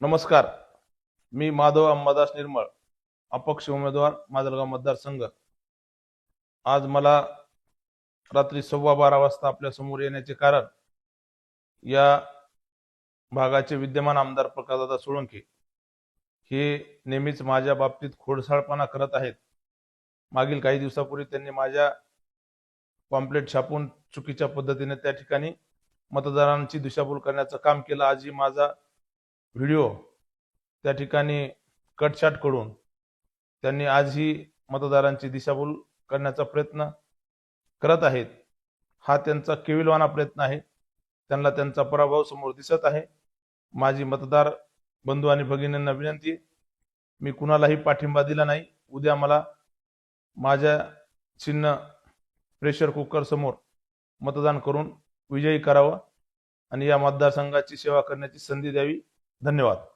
नमस्कार. मी माधव अंबादास निर्मळ अपक्ष उमेदवार माजलगाव मतदारसंघ आज मला रात्री सव्वा बारा वाजता आपल्यासमोर येण्याचे कारण या भागाचे विद्यमान आमदार प्रकाशदादा सोळंके हे नेहमीच माझ्या बाबतीत खोडसाळपणा करत आहेत. मागील काही दिवसापूर्वी त्यांनी माझ्या पॉम्पलेट छापून चुकीच्या पद्धतीने त्या ठिकाणी मतदारांची दिशाभूल करण्याचं काम केलं. आजही माझा व्हिडिओ त्या ठिकाणी कटछाट करून त्यांनी आजही मतदारांची दिशाभूल करण्याचा प्रयत्न करत आहेत. हा त्यांचा केविलवाना प्रयत्न आहे. त्यांना त्यांचा पराभव समोर दिसत आहे. माझी मतदार बंधू आणि भगिनींना विनंती मी कुणालाही पाठिंबा दिला नाही. उद्या मला माझ्या चिन्ह प्रेशर कुकर समोर मतदान करून विजयी करावं आणि या मतदारसंघाची सेवा करण्याची संधी द्यावी. धन्यवाद.